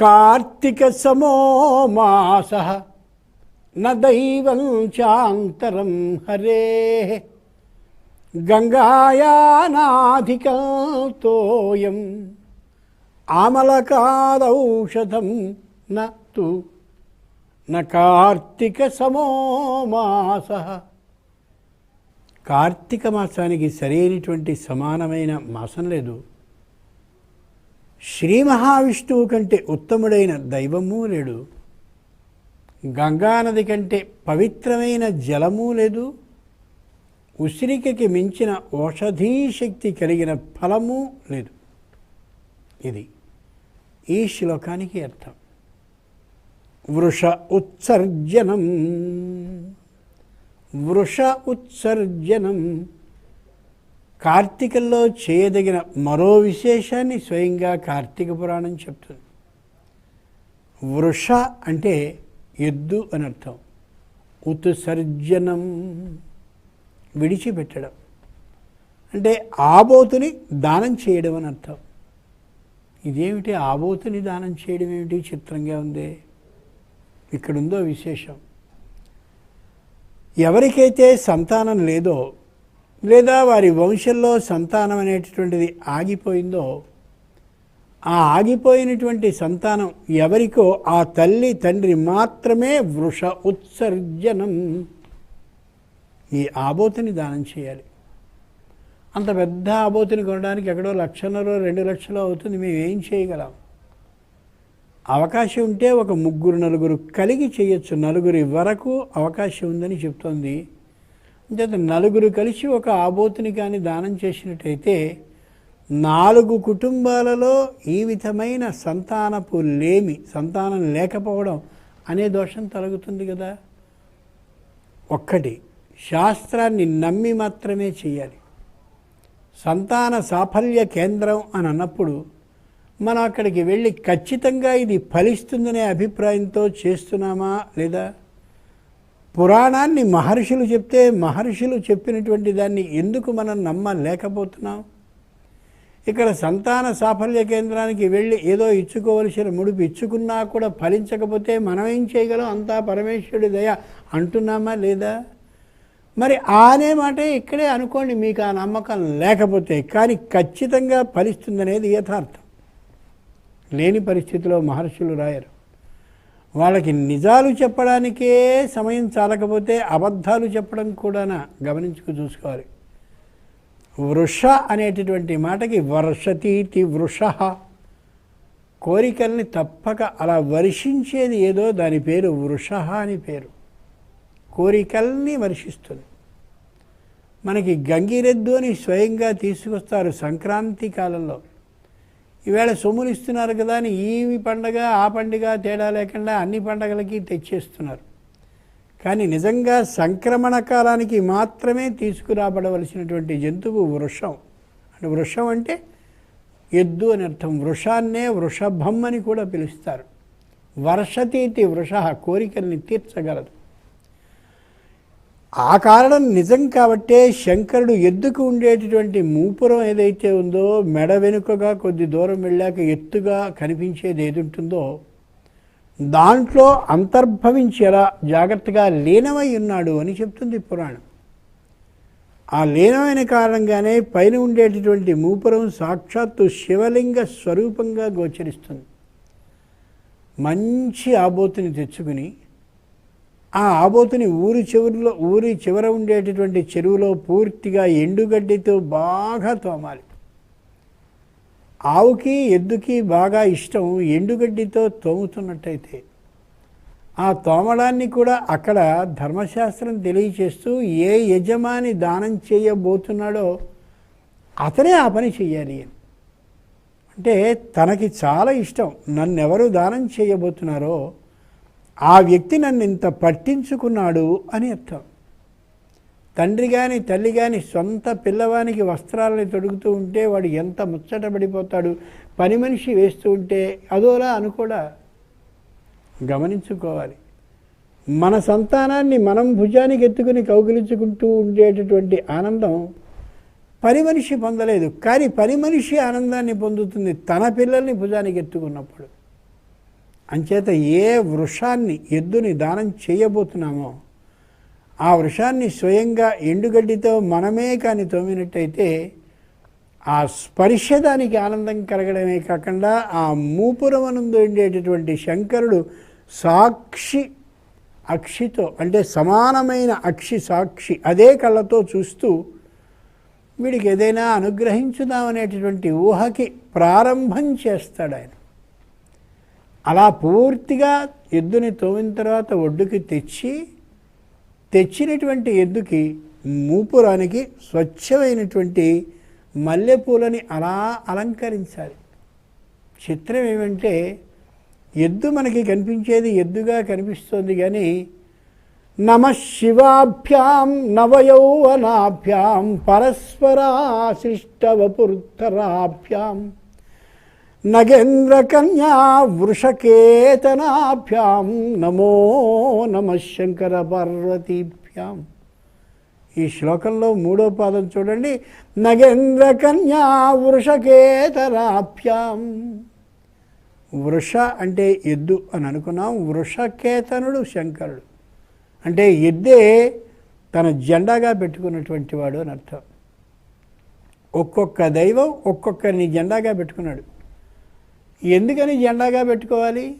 కార్తీక సమోమాస నైవం న చాంతరం హరే గంగాయానాధికల్తోయం ఆమలకాదౌషధం న తు న కార్తీక సమో కార్తీక మాసానికి సరైనటువంటి సమానమైన మాసం లేదు. శ్రీ మహావిష్ణువు కంటే ఉత్తముడైన దైవము లేడు. గంగానది కంటే పవిత్రమైన జలము లేదు. ఉసిరికకి మించిన ఔషధీ శక్తి కలిగిన ఫలము లేదు. ఇది ఈ శ్లోకానికి అర్థం. వృష ఉత్సర్జనం వృష ఉత్సర్జనం కార్తీకంలో చేయదగిన మరో విశేషాన్ని స్వయంగా కార్తీక పురాణం చెప్తుంది. వృష అంటే ఎద్దు అని అర్థం. ఉత్సర్జనం విడిచిపెట్టడం. అంటే ఆబోతుని దానం చేయడం అని అర్థం. ఇదేమిటి? ఆబోతుని దానం చేయడం ఏమిటి? చిత్రంగా ఉంది. ఇక్కడుందో విశేషం. ఎవరికైతే సంతానం లేదో లేదా వారి వంశంలో సంతానం అనేటటువంటిది ఆగిపోయిందో ఆ ఆగిపోయినటువంటి సంతానం ఎవరికో ఆ తల్లి తండ్రి మాత్రమే వృష ఉత్సర్జనం. ఈ ఆబోతుని దానం చేయాలి. అంత పెద్ద ఆబోతుని కొనడానికి ఎక్కడో లక్షన్నరో రెండు లక్షలు అవుతుంది. మేము ఏం చేయగలం? అవకాశం ఉంటే ఒక ముగ్గురు నలుగురు కలిగి చేయొచ్చు. నలుగురి వరకు అవకాశం ఉందని చెప్తోంది. అంటే నలుగురు కలిసి ఒక ఆబోతుని కానీ దానం చేసినట్టయితే నాలుగు కుటుంబాలలో ఈ విధమైన సంతానపు లేమి సంతానం లేకపోవడం అనే దోషం తొలగుతుంది కదా. ఒక్కటి శాస్త్రాన్ని నమ్మి మాత్రమే చేయాలి సంతాన సాఫల్య కేంద్రం అని అన్నప్పుడు మనం అక్కడికి వెళ్ళి ఖచ్చితంగా ఇది ఫలిస్తుందనే అభిప్రాయంతో చేస్తున్నామా లేదా? పురాణాన్ని మహర్షులు చెప్తే మహర్షులు చెప్పినటువంటి దాన్ని ఎందుకు మనం నమ్మలేకపోతున్నాం? ఇక్కడ సంతాన సాఫల్య కేంద్రానికి వెళ్ళి ఏదో ఇచ్చుకోవలసిన ముడుపు ఇచ్చుకున్నా కూడా ఫలించకపోతే మనం ఏం చేయగలం? అంతా పరమేశ్వరుడి దయ అంటున్నామా లేదా? మరి ఆనే మాటే ఇక్కడే అనుకోండి మీకు ఆ నమ్మకం లేకపోతే కానీ ఖచ్చితంగా ఫలిస్తుందనేది యథార్థం. లేని పరిస్థితిలో మహర్షులు రాయరు. వాళ్ళకి నిజాలు చెప్పడానికే సమయం చాలకపోతే అబద్ధాలు చెప్పడం కూడా గమనించుకు చూసుకోవాలి. వృష అనేటటువంటి మాటకి వర్షతీతి వృష. కోరికల్ని తప్పక అలా వర్షించేది ఏదో దాని పేరు వృష అని పేరు. కోరికల్ని వర్షిస్తుంది. మనకి గంగిరెద్దు అని స్వయంగా తీసుకొస్తారు సంక్రాంతి కాలంలో. ఈవేళ సొమ్ములు ఇస్తున్నారు కదా అని ఈ పండగ ఆ పండుగ తేడా లేకుండా అన్ని పండగలకి తెచ్చేస్తున్నారు. కానీ నిజంగా సంక్రమణ కాలానికి మాత్రమే తీసుకురాబడవలసినటువంటి జంతువు వృషం. అంటే వృషం అంటే ఎద్దు అని అర్థం. వృషాన్నే వృషభం అని కూడా పిలుస్తారు. వర్షతీతి వృష కోరికల్ని తీర్చగలదు. ఆ కారణం నిజం కాబట్టే శంకరుడు ఎద్దుకు ఉండేటటువంటి మూపురం ఏదైతే ఉందో మెడ వెనుకగా కొద్ది దూరం వెళ్ళాక ఎత్తుగా కనిపించేది ఏది ఉంటుందో దాంట్లో అంతర్భవించేలా జాగ్రత్తగా లీనమై ఉన్నాడు అని చెప్తుంది పురాణం. ఆ లీనమైన కారణంగానే పైన ఉండేటటువంటి మూపురం సాక్షాత్తు శివలింగ స్వరూపంగా గోచరిస్తుంది. మంచి ఆబోతిని తెచ్చుకుని ఆ ఆబోతుని ఊరి చివరిలో ఊరి చివర ఉండేటటువంటి చెరువులో పూర్తిగా ఎండుగడ్డితో బాగా తోమాలి. ఆవుకి ఎద్దుకి బాగా ఇష్టం ఎండుగడ్డితో తోముతున్నట్టయితే ఆ తోమడాన్ని కూడా అక్కడ ధర్మశాస్త్రం తెలియచేస్తూ ఏ యజమాని దానం చేయబోతున్నాడో అతనే ఆ పని చెయ్యాలి అని. అంటే తనకి చాలా ఇష్టం. నన్నెవరు దానం చేయబోతున్నారో ఆ వ్యక్తి నన్ను ఇంత పట్టించుకున్నాడు అని అర్థం. తండ్రి కానీ తల్లి కానీ సొంత పిల్లవానికి వస్త్రాలని తొడుగుతూ ఉంటే వాడు ఎంత ముచ్చట పడిపోతాడు పని మనిషి వేస్తూ ఉంటే అదోలా అనుకోడా గమనించుకోవాలి. మన సంతానాన్ని మనం భుజానికి ఎత్తుకుని కౌగిలించుకుంటూ ఉండేటటువంటి ఆనందం పని మనిషి పొందలేదు. కానీ పని మనిషి ఆనందాన్ని పొందుతుంది తన పిల్లల్ని భుజానికి ఎత్తుకున్నప్పుడు. అంచేత ఏ వృషాన్ని ఎద్దుని దానం చేయబోతున్నామో ఆ వృషాన్ని స్వయంగా ఎండుగడ్డితో మనమే కానీ తోమినట్టయితే ఆ స్పర్శ దానికి ఆనందం కలగడమే కాకుండా ఆ మూపురమనందు ఉండేటటువంటి శంకరుడు సాక్షి అక్షితో అంటే సమానమైన అక్షి సాక్షి అదే కళ్ళతో చూస్తూ వీడికి ఏదైనా అనుగ్రహించుదామనేటటువంటి ఊహకి ప్రారంభం చేస్తాడు ఆయన అలా పూర్తిగా ఎద్దుని తోమిన తర్వాత ఒడ్డుకి తెచ్చి తెచ్చినటువంటి ఎద్దుకి మూపురానికి స్వచ్ఛమైనటువంటి మల్లెపూలని అలా అలంకరించాలి. చిత్రం ఏమంటే ఎద్దు మనకి కనిపించేది ఎద్దుగా కనిపిస్తోంది కానీ నమ శివాభ్యాం నవయౌవనాభ్యాం పరస్పరాశిష్టవపుర్ధరాభ్యాం నగేంద్రకన్యా వృషకేతనాభ్యాం నమో నమ శంకర పార్వతీభ్యాం ఈ శ్లోకంలో మూడో పాదం చూడండి. నగేంద్రకన్యా వృషకేతనాభ్యాం. వృష అంటే ఎద్దు అని అనుకున్నాం. వృషకేతనుడు శంకరుడు. అంటే ఎద్దే తన జెండాగా పెట్టుకున్నటువంటి వాడు అని అర్థం. ఒక్కొక్క దైవం ఒక్కొక్కరిని జెండాగా పెట్టుకున్నాడు. ఎందుకని జెండాగా పెట్టుకోవాలి?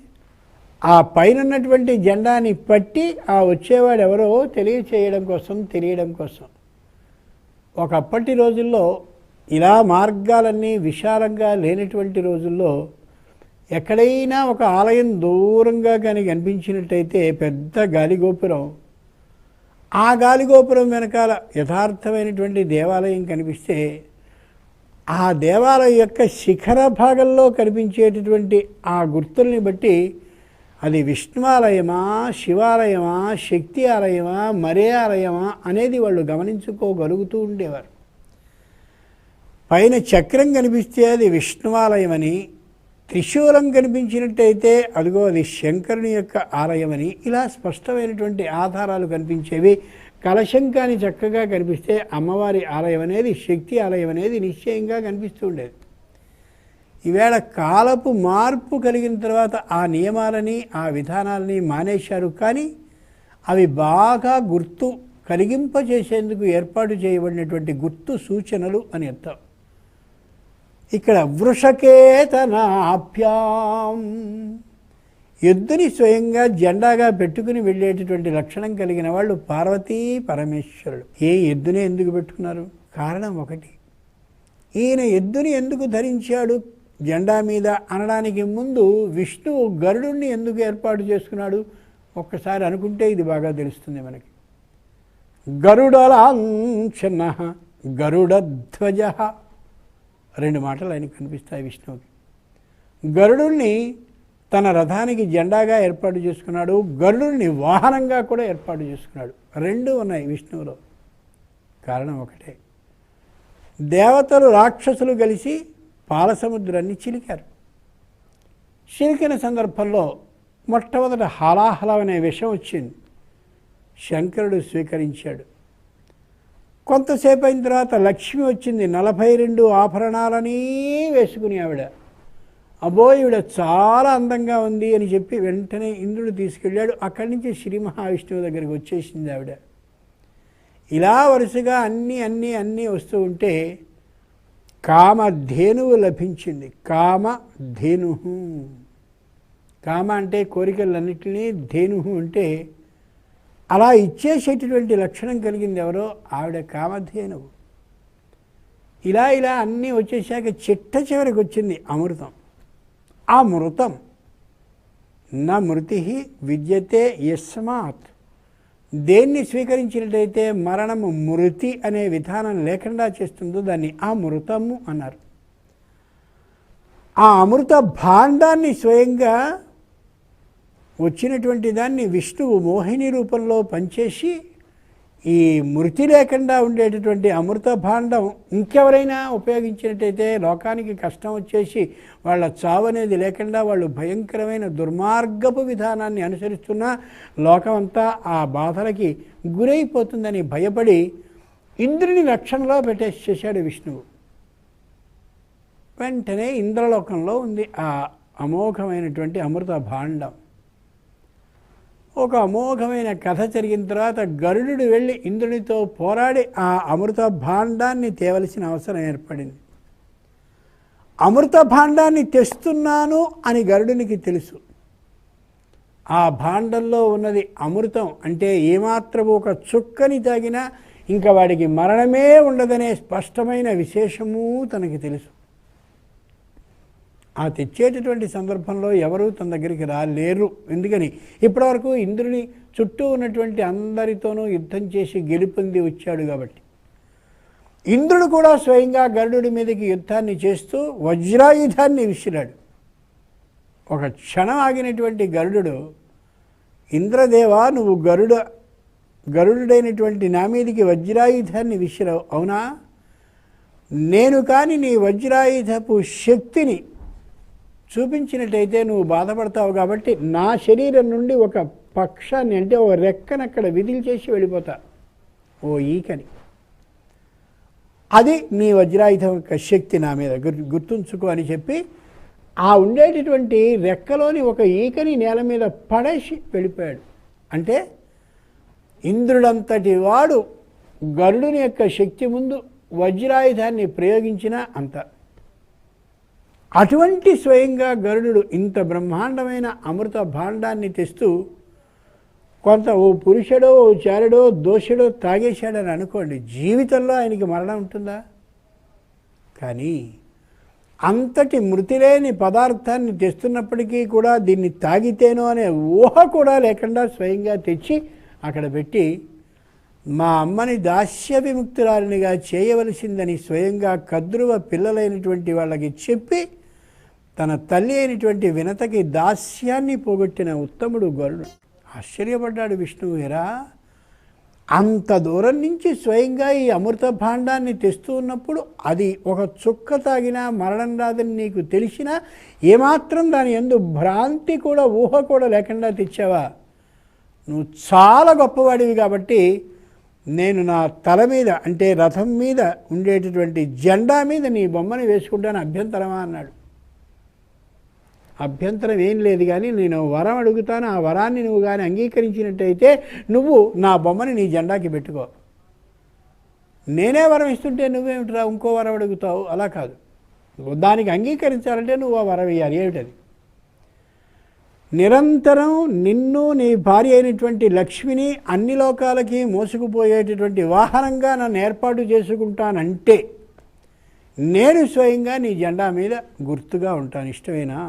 ఆ పైన ఉన్నటువంటి జెండాని పట్టి ఆ వచ్చేవాడు ఎవరో తెలియచేయడం కోసం తెలియడం కోసం. ఒకప్పటి రోజుల్లో ఇలా మార్గాలన్నీ విశాలంగా లేనటువంటి రోజుల్లో ఎక్కడైనా ఒక ఆలయం దూరంగా కానీ కనిపించినట్టయితే పెద్ద గాలిగోపురం. ఆ గాలిగోపురం వెనకాల యథార్థమైనటువంటి దేవాలయం కనిపిస్తే ఆ దేవాలయం యొక్క శిఖర భాగంలో కనిపించేటటువంటి ఆ గుర్తుల్ని బట్టి అది విష్ణువాలయమా శివాలయమా శక్తి ఆలయమా మరే ఆలయమా అనేది వాళ్ళు గమనించుకోగలుగుతూ ఉండేవారు. పైన చక్రం కనిపిస్తే అది విష్ణువాలయమని త్రిశూలం కనిపించినట్టయితే అదిగో అది శంకరుని యొక్క ఆలయమని ఇలా స్పష్టమైనటువంటి ఆధారాలు కనిపించేవి. కలశం కానీ చక్కగా కనిపిస్తే అమ్మవారి ఆలయం అనేది శక్తి ఆలయం అనేది నిశ్చయంగా కనిపిస్తూ ఉండేది ఈవేళ కాలపు మార్పు కలిగిన తర్వాత ఆ నియమాలని ఆ విధానాలని మానేశారు కానీ అవి బాగా గుర్తు కలిగింపచేసేందుకు ఏర్పాటు చేయబడినటువంటి గుర్తు సూచనలు అని అర్థం. ఇక్కడ వృషకేతనాభ్యాం ఎద్దుని స్వయంగా జెండాగా పెట్టుకుని వెళ్ళేటటువంటి లక్షణం కలిగిన వాళ్ళు పార్వతీ పరమేశ్వరుడు. ఏ ఎద్దునే ఎందుకు పెట్టుకున్నారు? కారణం ఒకటి. ఈయన ఎద్దుని ఎందుకు ధరించాడు? జెండా మీద అనడానికి ముందు విష్ణువు గరుడుని ఎందుకు ఏర్పాటు చేసుకున్నాడు? ఒక్కసారి అనుకుంటే ఇది బాగా తెలుస్తుంది మనకి. గరుడలాంఛన గరుడధ్వజ. రెండు మాటలు ఆయనకు కనిపిస్తాయి విష్ణువుకి. గరుడుని తన రథానికి జెండాగా ఏర్పాటు చేసుకున్నాడు గరుడుని వాహనంగా కూడా ఏర్పాటు చేసుకున్నాడు. రెండు ఉన్నాయి విష్ణువులో. కారణం ఒకటే. దేవతలు రాక్షసులు కలిసి పాలసముద్రాన్ని చిలికారు. చిలికిన సందర్భంలో మొట్టమొదట హలాహలం అనే విషం వచ్చింది. శంకరుడు స్వీకరించాడు. కొంతసేపు అయిన తర్వాత లక్ష్మి వచ్చింది. నలభై రెండు ఆభరణాలని వేసుకుని ఆవిడ. అబ్బో ఈవిడ చాలా అందంగా ఉంది అని చెప్పి వెంటనే ఇంద్రుడు తీసుకెళ్ళాడు. అక్కడి నుంచి శ్రీ మహావిష్ణువు దగ్గరికి వచ్చేసింది ఆవిడ. ఇలా వరుసగా అన్నీ అన్నీ అన్నీ వస్తూ ఉంటే కామధేనువు లభించింది. కామధేను కామ అంటే కోరికలన్నింటినీ ధేను అంటే అలా ఇచ్చేసేటటువంటి లక్షణం కలిగింది ఎవరో? ఆవిడ కామధేనువు. ఇలా ఇలా అన్నీ వచ్చేసాక చిట్ట చివరికి వచ్చింది అమృతం. ఆ మృతం నా మృతి విద్యతే యస్మాత్. దేన్ని స్వీకరించినట్టయితే మరణము మృతి అనే విధానం లేకుండా చేస్తుందో దాన్ని ఆ అన్నారు. ఆ అమృత భాండాన్ని స్వయంగా వచ్చినటువంటి దాన్ని విష్ణువు మోహిని రూపంలో పనిచేసి ఈ మృతి లేకుండా ఉండేటటువంటి అమృత భాండం ఇంకెవరైనా ఉపయోగించినట్టయితే లోకానికి కష్టం వచ్చేసి వాళ్ళ చావు అనేది లేకుండా వాళ్ళు భయంకరమైన దుర్మార్గపు విధానాన్ని అనుసరిస్తున్న లోకమంతా ఆ బాధలకి గురైపోతుందని భయపడి ఇంద్రుని రక్షణలో పెట్టేసేసాడు విష్ణువు. వెంటనే ఇంద్రలోకంలో ఉంది ఆ అమోఘమైనటువంటి అమృత భాండం. ఒక అమోఘమైన కథ జరిగిన తర్వాత గరుడు వెళ్ళి ఇంద్రునితో పోరాడి ఆ అమృత భాండాన్ని తేవలసిన అవసరం ఏర్పడింది. అమృత భాండాన్ని తెస్తున్నాను అని గరుడునికి తెలుసు. ఆ భాండంలో ఉన్నది అమృతం అంటే ఏమాత్రము ఒక చుక్కని తాగినా ఇంకా వాడికి మరణమే ఉండదనే స్పష్టమైన విశేషము తనకి తెలుసు. ఆ తెచ్చేటటువంటి సందర్భంలో ఎవరు తన దగ్గరికి రాలేరు. ఎందుకని? ఇప్పటివరకు ఇంద్రుని చుట్టూ ఉన్నటువంటి అందరితోనూ యుద్ధం చేసి గెలుపొంది వచ్చాడు కాబట్టి. ఇంద్రుడు కూడా స్వయంగా గరుడు మీదకి యుద్ధాన్ని చేస్తూ వజ్రాయుధాన్ని విసిరాడు. ఒక క్షణం ఆగినటువంటి గరుడు ఇంద్రదేవా నువ్వు గరుడ గరుడైనటువంటి నా మీదకి వజ్రాయుధాన్ని విసిరావు అవునా? నేను కానీ నీ వజ్రాయుధపు శక్తిని చూపించినట్టయితే నువ్వు బాధపడతావు కాబట్టి నా శరీరం నుండి ఒక పక్షాన్ని అంటే ఓ రెక్కను అక్కడ విధిల్చేసి వెళ్ళిపోతా. ఓ ఈకని. అది నీ వజ్రాయుధం యొక్క శక్తి నా మీద. గుర్- గుర్తుంచుకో అని చెప్పి ఆ ఉండేటటువంటి రెక్కలోని ఒక ఈకని నేల మీద పడేసి వెళ్ళిపోయాడు. అంటే ఇంద్రుడంతటి వాడు గరుడుని యొక్క శక్తి ముందు వజ్రాయుధాన్ని ప్రయోగించినా అంత. అటువంటి స్వయంగా గరుడు ఇంత బ్రహ్మాండమైన అమృత భాండాన్ని తెస్తూ కొంత ఓ పురుషుడో ఓ చారుడో దోషుడో తాగేశాడని అనుకోండి జీవితంలో ఆయనకి మరణం ఉంటుందా? కానీ అంతటి మృతిలేని పదార్థాన్ని తెస్తున్నప్పటికీ కూడా దీన్ని తాగితేనో అనే ఊహ కూడా లేకుండా స్వయంగా తెచ్చి అక్కడ పెట్టి మా అమ్మని దాస్య విముక్తురాలినిగా చేయవలసిందని స్వయంగా కద్రువ పిల్లలైనటువంటి వాళ్ళకి చెప్పి తన తల్లి అయినటువంటి వినతకి దాస్యాన్ని పోగొట్టిన ఉత్తముడు గరుడు. ఆశ్చర్యపడ్డాడు విష్ణువు ఎరా అంత దూరం నుంచి స్వయంగా ఈ అమృత భాండాన్ని తెస్తూ ఉన్నప్పుడు అది ఒక చుక్క తాగినా మరణం రాదని నీకు తెలిసినా ఏమాత్రం దాని ఎందు భ్రాంతి కూడా ఊహ కూడా లేకుండా తెచ్చావా? నువ్వు చాలా గొప్పవాడివి కాబట్టి నేను నా తల మీద అంటే రథం మీద ఉండేటటువంటి జెండా మీద నీ బొమ్మని వేసుకుంటాను అభ్యంతరమా? అన్నాడు. అభ్యంతరం ఏం లేదు కానీ నేను వరం అడుగుతాను ఆ వరాన్ని నువ్వు కానీ అంగీకరించినట్టయితే నువ్వు నా బొమ్మని నీ జెండాకి పెట్టుకో. నేనే వరం ఇస్తుంటే నువ్వేమిట్రా ఇంకో వరం అడుగుతావు? అలా కాదు. దానికి అంగీకరించాలంటే నువ్వు ఆ వరం ఇవ్వాలి ఏమిటది? నిరంతరం నిన్ను నీ భార్య అయినటువంటి లక్ష్మిని అన్ని లోకాలకి మోసుకుపోయేటటువంటి వాహనంగా నన్ను ఏర్పాటు చేసుకుంటానంటే నేను స్వయంగా నీ జెండా మీద గుర్తుగా ఉంటాను. ఇష్టమేనా?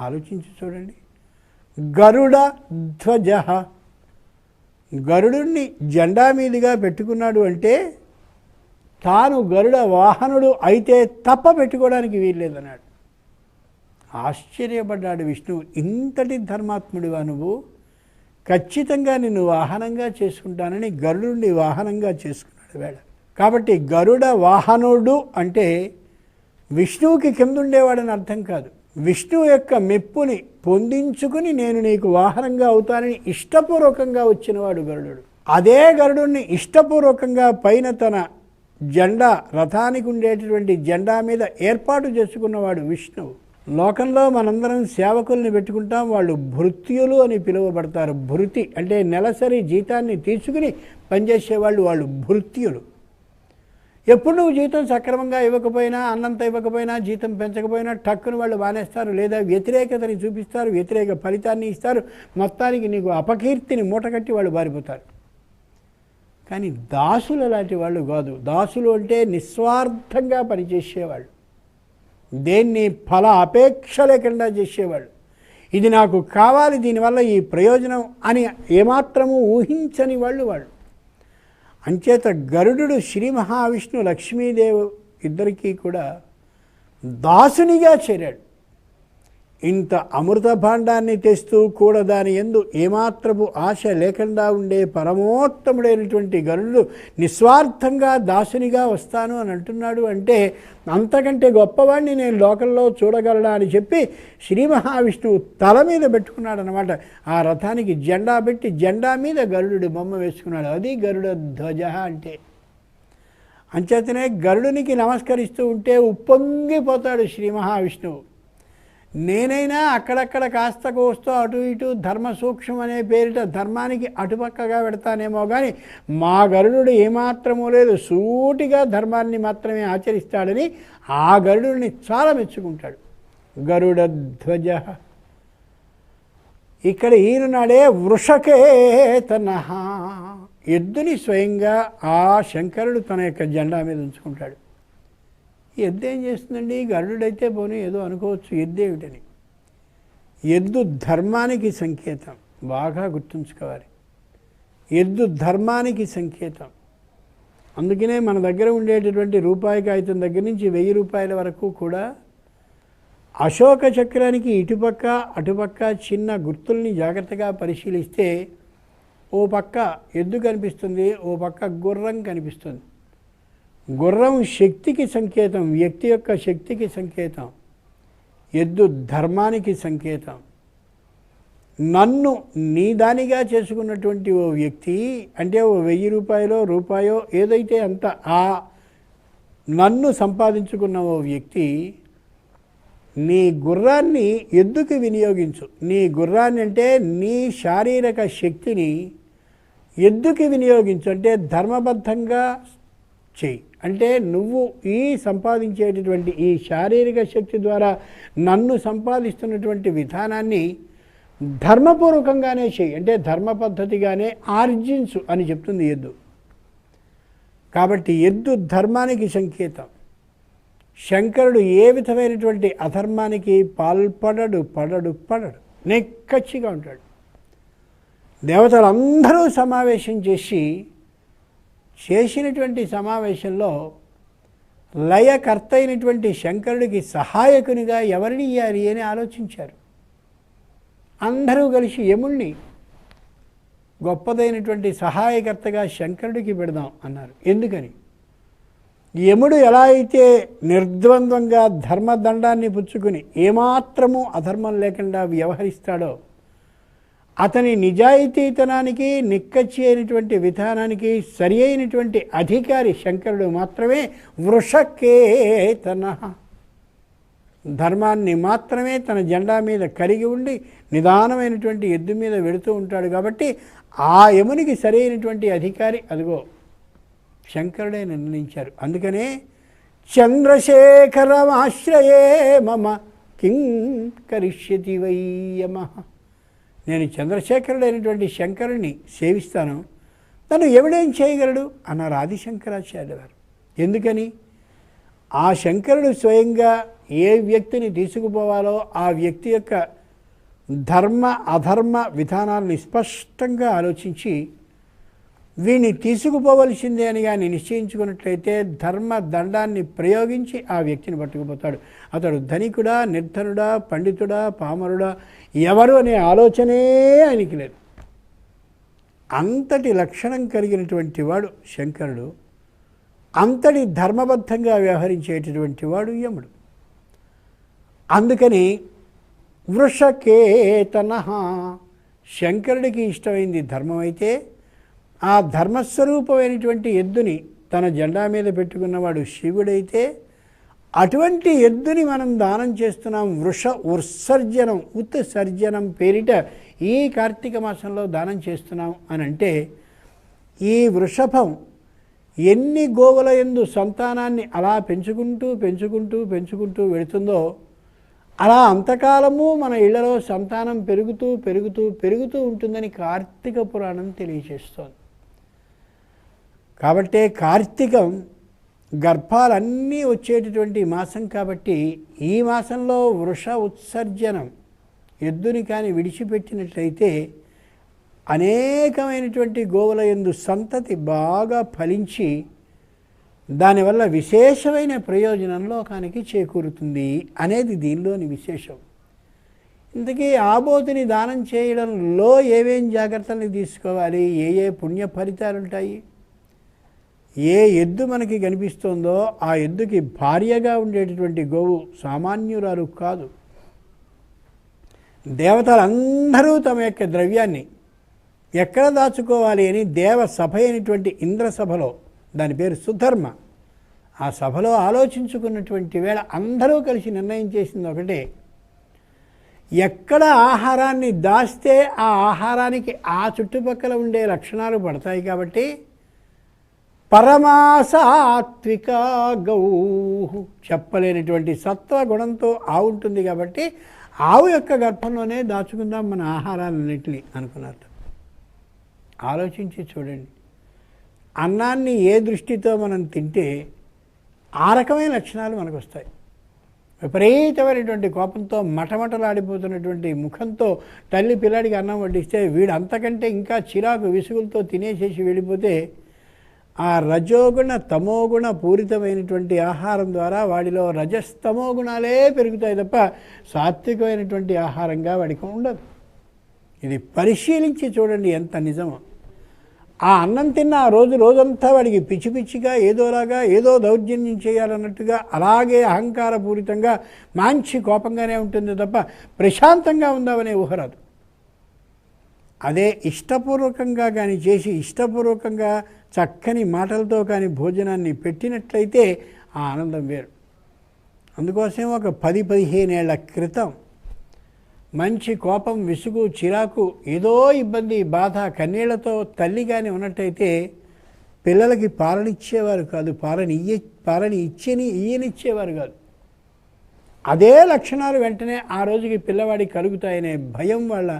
ఆలోచించి చూడండి. గరుడ ధ్వజ. గరుడుని జెండా మీదుగా పెట్టుకున్నాడు అంటే తాను గరుడ వాహనుడు అయితే తప్ప పెట్టుకోవడానికి వీల్లేదన్నాడు. ఆశ్చర్యపడ్డాడు విష్ణువు. ఇంతటి ధర్మాత్ముడివా నువ్వు? ఖచ్చితంగా నిన్ను వాహనంగా చేసుకుంటానని గరుడుని వాహనంగా చేసుకున్నాడు వేళ. కాబట్టి గరుడ వాహనుడు అంటే విష్ణువుకి కిందుండేవాడని అర్థం కాదు. విష్ణువు యొక్క మెప్పుని పొందించుకుని నేను నీకు వాహనంగా అవుతానని ఇష్టపూర్వకంగా వచ్చినవాడు గరుడు. అదే గరుడుని ఇష్టపూర్వకంగా పైన తన జెండా రథానికి ఉండేటటువంటి జెండా మీద ఏర్పాటు చేసుకున్నవాడు విష్ణువు. లోకంలో మనందరం సేవకుల్ని పెట్టుకుంటాం వాళ్ళు భృత్యులు అని పిలువబడతారు. భృతి అంటే నెలసరి జీతాన్ని తీసుకుని పనిచేసేవాళ్ళు వాళ్ళు భృత్యులు. ఎప్పుడు నువ్వు జీతం సక్రమంగా ఇవ్వకపోయినా అన్నంత ఇవ్వకపోయినా జీతం పెంచకపోయినా టక్కును వాళ్ళు వానేస్తారు లేదా వ్యతిరేకతని చూపిస్తారు వ్యతిరేక ఫలితాన్ని ఇస్తారు. మొత్తానికి నీకు అపకీర్తిని మూటకట్టి వాళ్ళు బారిపోతారు. కానీ దాసులు లాంటి వాళ్ళు కాదు. దాసులు అంటే నిస్వార్థంగా పనిచేసేవాళ్ళు. దేన్ని ఫల అపేక్ష లేకుండా చేసేవాళ్ళు. ఇది నాకు కావాలి దీనివల్ల ఈ ప్రయోజనం అని ఏమాత్రము ఊహించని వాళ్ళు వాళ్ళు. అంచేత గరుడు శ్రీ మహావిష్ణు లక్ష్మీదేవి ఇద్దరికీ కూడా దాసునిగా చేరాడు. ఇంత అమృత భాండాన్ని తెస్తూ కూడా దాని ఎందు ఏమాత్రపు ఆశ లేకుండా ఉండే పరమోత్తముడైనటువంటి గరుడు నిస్వార్థంగా దాసునిగా వస్తాను అని అంటున్నాడు అంటే అంతకంటే గొప్పవాడిని నేను లోకంలో చూడగలడా అని చెప్పి శ్రీ మహావిష్ణువు తల మీద పెట్టుకున్నాడు అనమాట ఆ రథానికి జెండా పెట్టి జెండా మీద గరుడు బొమ్మ వేసుకున్నాడు. అది గరుడ ధ్వజ అంటే. అంచేతనే గరుడునికి నమస్కరిస్తూ ఉంటే ఉప్పొంగిపోతాడు శ్రీ మహావిష్ణువు. నేనైనా అక్కడక్కడ కాస్త కోస్తూ అటు ఇటు ధర్మ సూక్ష్మం అనే పేరిట ధర్మానికి అటుపక్కగా పెడతానేమో కానీ మా గరుడు ఏమాత్రమూ లేదు. సూటిగా ధర్మాన్ని మాత్రమే ఆచరిస్తాడని ఆ గరుడుని చాలా మెచ్చుకుంటాడు. గరుడధ్వజ. ఇక్కడ ఈయననాడే వృషకేతన. ఎద్దుని స్వయంగా ఆ శంకరుడు తన యొక్క జెండా మీద ఉంచుకుంటాడు. ఎద్దు ఏం చేస్తుందండి? గరుడైతే పోనీ ఏదో అనుకోవచ్చు ఎద్దు ఏమిటని. ఎద్దు ధర్మానికి సంకేతం. బాగా గుర్తుంచుకోవాలి. ఎద్దు ధర్మానికి సంకేతం. అందుకనే మన దగ్గర ఉండేటటువంటి రూపాయి కాగితం దగ్గర నుంచి వెయ్యి రూపాయల వరకు కూడా అశోక చక్రానికి ఇటుపక్క అటుపక్క చిన్న గుర్తుల్ని జాగ్రత్తగా పరిశీలిస్తే ఓ పక్క ఎద్దు కనిపిస్తుంది ఓ పక్క గుర్రం కనిపిస్తుంది. గుర్రం శక్తికి సంకేతం వ్యక్తి యొక్క శక్తికి సంకేతం ఎద్దు ధర్మానికి సంకేతం. నన్ను నీ దానిగా చేసుకున్నటువంటి ఓ వ్యక్తి అంటే ఓ వెయ్యి రూపాయలో రూపాయో ఏదైతే అంత ఆ నన్ను సంపాదించుకున్న ఓ వ్యక్తి నీ గుర్రాన్ని ఎద్దుకి వినియోగించు. నీ గుర్రాన్ని అంటే నీ శారీరక శక్తిని ఎద్దుకి వినియోగించు అంటే ధర్మబద్ధంగా చెయ్యి. అంటే నువ్వు ఈ సంపాదించేటటువంటి ఈ శారీరక శక్తి ద్వారా నన్ను సంపాదిస్తున్నటువంటి విధానాన్ని ధర్మపూర్వకంగానే చేయి. అంటే ధర్మ పద్ధతిగానే ఆర్జించు అని చెప్తుంది ఎద్దు. కాబట్టి ఎద్దు ధర్మానికి సంకేతం. శంకరుడు ఏ విధమైనటువంటి అధర్మానికి పాల్పడడు పడడు పడడు. నెక్కచ్చిగా ఉంటాడు. దేవతలందరూ సమావేశం చేసి చేసినటువంటి సమావేశంలో లయకర్త అయినటువంటి శంకరుడికి సహాయకునిగా ఎవరిని ఇయ్యాలి అని ఆలోచించారు. అందరూ కలిసి యముణ్ణి గొప్పదైనటువంటి సహాయకర్తగా శంకరుడికి పెడదాం అన్నారు. ఎందుకని? యముడు ఎలా అయితే నిర్ద్వంద్వంగా ధర్మదండాన్ని పుచ్చుకుని ఏమాత్రము అధర్మం లేకుండా వ్యవహరిస్తాడో అతని నిజాయితీతనానికి నిక్కచ్చి అయినటువంటి విధానానికి సరి అయినటువంటి అధికారి శంకరుడు మాత్రమే వృషకేతన. ధర్మాన్ని మాత్రమే తన జెండా మీద కరిగి ఉండి నిదానమైనటువంటి ఎద్దు మీద వెళుతూ ఉంటాడు కాబట్టి ఆ యమునికి సరైనటువంటి అధికారి అదిగో శంకరుడే నిర్ణయించారు. అందుకనే చంద్రశేఖరమాశ్రయే మమ కిం కరిష్యతి వయ్యమ నేను చంద్రశేఖరుడైనటువంటి శంకరుని సేవిస్తాను తను ఎవడేం చేయగలడు? అన్నారు ఆదిశంకరాచార్య గారు. ఎందుకని? ఆ శంకరుడు స్వయంగా ఏ వ్యక్తిని తీసుకుపోవాలో ఆ వ్యక్తి యొక్క ధర్మ అధర్మ విధానాలను స్పష్టంగా ఆలోచించి వీని తీసుకుపోవలసిందే అని కానీ నిశ్చయించుకున్నట్లయితే ధర్మ దండాన్ని ప్రయోగించి ఆ వ్యక్తిని పట్టుకుపోతాడు. అతడు ధనికుడా నిర్ధనుడా పండితుడా పామరుడా? ఎవరు అనే ఆలోచనే ఆయనకి లేదు. అంతటి లక్షణం కలిగినటువంటి వాడు శంకరుడు. అంతటి ధర్మబద్ధంగా వ్యవహరించేటటువంటి వాడు యముడు. అందుకని వృషకేతన శంకరుడికి ఇష్టమైంది ధర్మం అయితే ఆ ధర్మస్వరూపమైనటువంటి ఎద్దుని తన జెండా మీద పెట్టుకున్నవాడు శివుడైతే అటువంటి ఎద్దుని మనం దానం చేస్తున్నాం. వృష ఉత్సర్జనం ఉత్సర్జనం పేరిట ఈ కార్తీక మాసంలో దానం చేస్తున్నాం అని అంటే ఈ వృషభం ఎన్ని గోవుల ఎందు సంతానాన్ని అలా పెంచుకుంటూ పెంచుకుంటూ పెంచుకుంటూ వెళుతుందో అలా అంతకాలము మన ఇళ్ళలో సంతానం పెరుగుతూ పెరుగుతూ పెరుగుతూ ఉంటుందని కార్తీక పురాణం తెలియజేస్తోంది కాబట్టే కార్తీకం గర్భాలన్నీ వచ్చేటటువంటి మాసం కాబట్టి ఈ మాసంలో వృష ఉత్సర్జనం ఎద్దుని కానీ విడిచిపెట్టినట్లయితే అనేకమైనటువంటి గోవుల ఎందు సంతతి బాగా ఫలించి దానివల్ల విశేషమైన ప్రయోజనం లోకానికి చేకూరుతుంది అనేది దీనిలోని విశేషం. ఇంతకీ ఆబోతుని దానం చేయడంలో ఏమేం జాగ్రత్తల్ని తీసుకోవాలి? ఏ ఏ పుణ్య ఫలితాలు ఉంటాయి ఏ ఎద్దు మనకి కనిపిస్తుందో ఆ ఎద్దుకి భార్యగా ఉండేటటువంటి గోవు సామాన్యురాలు కాదు. దేవతలందరూ తమ యొక్క ద్రవ్యాన్ని ఎక్కడ దాచుకోవాలి అని దేవ సభ అయినటువంటి ఇంద్రసభలో దాని పేరు సుధర్మ. ఆ సభలో ఆలోచించుకున్నటువంటి వేళ అందరూ కలిసి నిర్ణయం చేసింది ఒకటే. ఎక్కడ ఆహారాన్ని దాస్తే ఆ ఆహారానికి ఆ చుట్టుపక్కల ఉండే లక్షణాలు పడతాయి కాబట్టి పరమాసాత్విక గౌ చెప్పలేనటువంటి సత్వ గుణంతో ఆవు ఉంటుంది కాబట్టి ఆవు యొక్క గర్భంలోనే దాచుకుందాం మన ఆహారాలన్నింటినీ అనుకున్నారు. ఆలోచించి చూడండి. అన్నాన్ని ఏ దృష్టితో మనం తింటే ఆ రకమైన లక్షణాలు మనకు వస్తాయి విపరీతమైనటువంటి కోపంతో మటమటలాడిపోతున్నటువంటి ముఖంతో తల్లి పిల్లాడికి అన్నం వడ్డిస్తే వీడు అంతకంటే ఇంకా చిరాకు విసుగులతో తినేసేసి వెళ్ళిపోతే ఆ రజోగుణ తమోగుణ పూరితమైనటువంటి ఆహారం ద్వారా వాడిలో రజస్తమో గుణాలే పెరుగుతాయి తప్ప సాత్వికమైనటువంటి ఆహారంగా వాడికి ఉండదు. ఇది పరిశీలించి చూడండి ఎంత నిజమో. ఆ అన్నం తిన్న ఆ రోజు రోజంతా వాడికి పిచ్చి పిచ్చిగా ఏదోలాగా ఏదో దౌర్జన్యం చేయాలన్నట్టుగా అలాగే అహంకారపూరితంగా మంచి కోపంగానే ఉంటుంది తప్ప ప్రశాంతంగా ఉందామనే ఊహరాదు అదే ఇష్టపూర్వకంగా కానీ చేసి ఇష్టపూర్వకంగా చక్కని మాటలతో కానీ భోజనాన్ని పెట్టినట్లయితే ఆ ఆనందం వేరు. అందుకోసం ఒక పది పదిహేనేళ్ళ క్రితం మంచి కోపం విసుగు చిరాకు ఏదో ఇబ్బంది బాధ కన్నీళ్ళతో తల్లి కానీ ఉన్నట్టయితే పిల్లలకి పాలన ఇచ్చేవారు కాదు పాలని ఇయ్య పాలని ఇచ్చని ఇయ్యనిచ్చేవారు కాదు. అదే లక్షణాలు వెంటనే ఆ రోజుకి పిల్లవాడికి కలుగుతాయనే భయం వాళ్ళ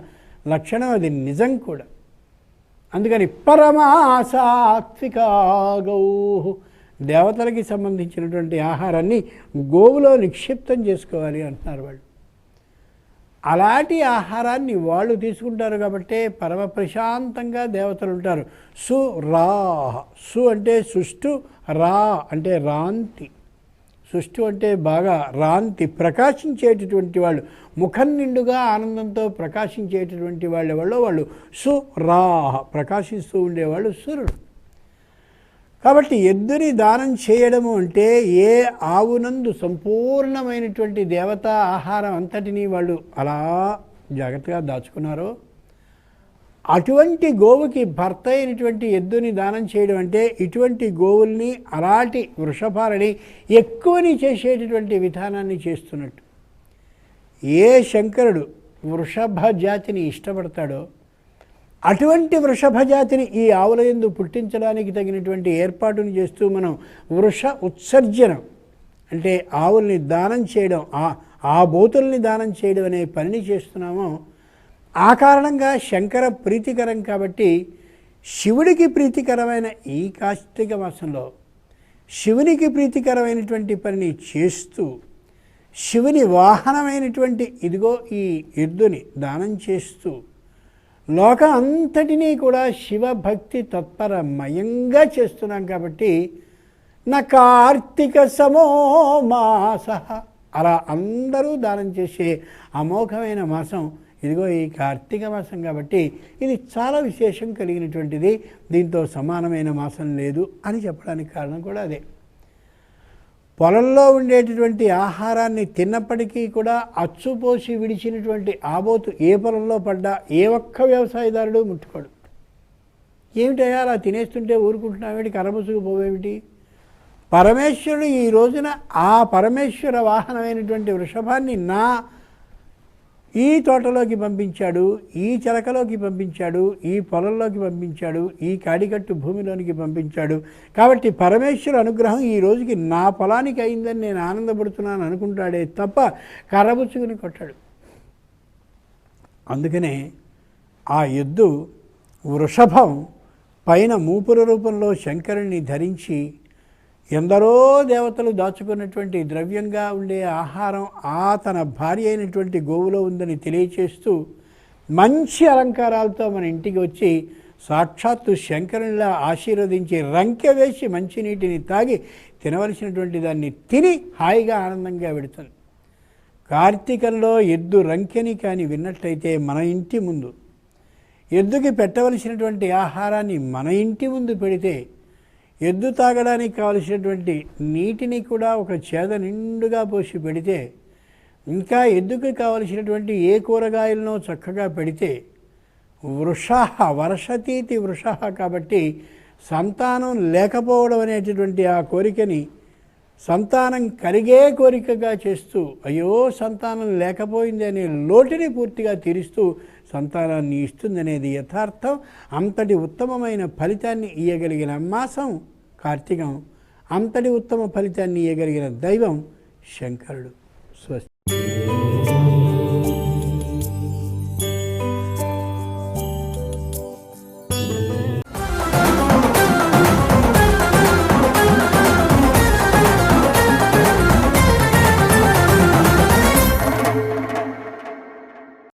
లక్షణం అది నిజం కూడా. అందుకని పరమాసాత్విక గౌ దేవతలకి సంబంధించినటువంటి ఆహారాన్ని గోవులో నిక్షిప్తం చేసుకోవాలి అంటున్నారు వాళ్ళు. అలాంటి ఆహారాన్ని వాళ్ళు తీసుకుంటారు కాబట్టి పరమ ప్రశాంతంగా దేవతలు ఉంటారు. సు రా సు అంటే సుష్టు రా అంటే రాంతి. సృష్టి అంటే బాగా రాంతి ప్రకాశించేటటువంటి వాళ్ళు. ముఖం నిండుగా ఆనందంతో ప్రకాశించేటటువంటి వాళ్ళు వాళ్ళు వాళ్ళు సురాహ ప్రకాశిస్తూ ఉండేవాళ్ళు సురుడు. కాబట్టి ఎద్దుని దానం చేయడము అంటే ఏ ఆవునందు సంపూర్ణమైనటువంటి దేవతా ఆహారం అంతటినీ వాళ్ళు అలా జాగ్రత్తగా దాచుకున్నారో అటువంటి గోవుకి భర్త అయినటువంటి ఎద్దుని దానం చేయడం అంటే ఇటువంటి గోవుల్ని అలాంటి వృషభాలని ఎక్కువని చేసేటటువంటి విధానాన్ని చేస్తున్నట్టు. ఏ శంకరుడు వృషభ జాతిని ఇష్టపడతాడో అటువంటి వృషభ జాతిని ఈ ఆవుల ఎందు పుట్టించడానికి తగినటువంటి ఏర్పాటును చేస్తూ మనం వృష ఉత్సర్జనం అంటే ఆవుల్ని దానం చేయడం ఆ ఆ బోతుల్ని దానం చేయడం అనే పనిని చేస్తున్నామో ఆ కారణంగా శంకర ప్రీతికరం కాబట్టి శివుడికి ప్రీతికరమైన ఈ కార్తీక మాసంలో శివునికి ప్రీతికరమైనటువంటి పనిని చేస్తూ శివుని వాహనమైనటువంటి ఇదిగో ఈ ఎద్దుని దానం చేస్తూ లోక అంతటినీ కూడా శివభక్తి తత్పరమయంగా చేస్తున్నాం కాబట్టి నా కార్తీక సమో మాస అలా అందరూ దానం చేసే అమోఘమైన మాసం ఇదిగో ఈ కార్తీక మాసం కాబట్టి ఇది చాలా విశేషం కలిగినటువంటిది. దీంతో సమానమైన మాసం లేదు అని చెప్పడానికి కారణం కూడా అదే. పొలంలో ఉండేటటువంటి ఆహారాన్ని తిన్నప్పటికీ కూడా అచ్చుపోసి విడిచినటువంటి ఆబోతు ఏ పొలంలో పడ్డా ఏ ఒక్క వ్యవసాయదారుడు ముట్టుకోడు. ఏమిటయ్యా అలా తినేస్తుంటే ఊరుకుంటున్నావేమిటి కరముసుకు పోవేమిటి? పరమేశ్వరుడు ఈ రోజున ఆ పరమేశ్వర వాహనమైనటువంటి వృషభాన్ని నా ఈ తోటలోకి పంపించాడు ఈ చిలకలోకి పంపించాడు ఈ పొలంలోకి పంపించాడు ఈ కాడికట్టు భూమిలోనికి పంపించాడు. కాబట్టి పరమేశ్వర అనుగ్రహం ఈ రోజుకి నా పొలానికి అయిందని నేను ఆనందపడుతున్నాను అనుకుంటాడే తప్ప కర్రబుచ్చుకుని కొట్టాడు. అందుకనే ఆ ఎద్దు వృషభం పైన మూపుర రూపంలో శంకరుణ్ణి ధరించి ఎందరో దేవతలు దాచుకున్నటువంటి ద్రవ్యంగా ఉండే ఆహారం ఆ తన భార్య అయినటువంటి గోవులో ఉందని తెలియచేస్తూ మంచి అలంకారాలతో మన ఇంటికి వచ్చి సాక్షాత్తు శంకరునిలా ఆశీర్వదించి రంకె వేసి మంచినీటిని తాగి తినవలసినటువంటి దాన్ని తిని హాయిగా ఆనందంగా పెడుతుంది. కార్తీకంలో ఎద్దు రంకెని కానీ విన్నట్లయితే మన ఇంటి ముందు ఎద్దుకి పెట్టవలసినటువంటి ఆహారాన్ని మన ఇంటి ముందు పెడితే ఎద్దు తాగడానికి కావలసినటువంటి నీటిని కూడా ఒక చేద నిండుగా పోసి పెడితే ఇంకా ఎద్దుకి కావలసినటువంటి ఏ కూరగాయలను చక్కగా పెడితే వృష వర్షతీతి వృష కాబట్టి సంతానం లేకపోవడం అనేటటువంటి ఆ కోరికని సంతానం కలిగే కోరికగా చేస్తూ అయ్యో సంతానం లేకపోయింది అనే లోటుని పూర్తిగా తీరుస్తూ సంతానాన్ని ఇస్తుందనేది యథార్థం. అంతటి ఉత్తమమైన ఫలితాన్ని ఇయ్యగలిగిన మాసం కార్తీకం అంతటి ఉత్తమ ఫలితాన్ని ఇవ్వగలిగిన దైవం శంకరుడు. స్వస్తి.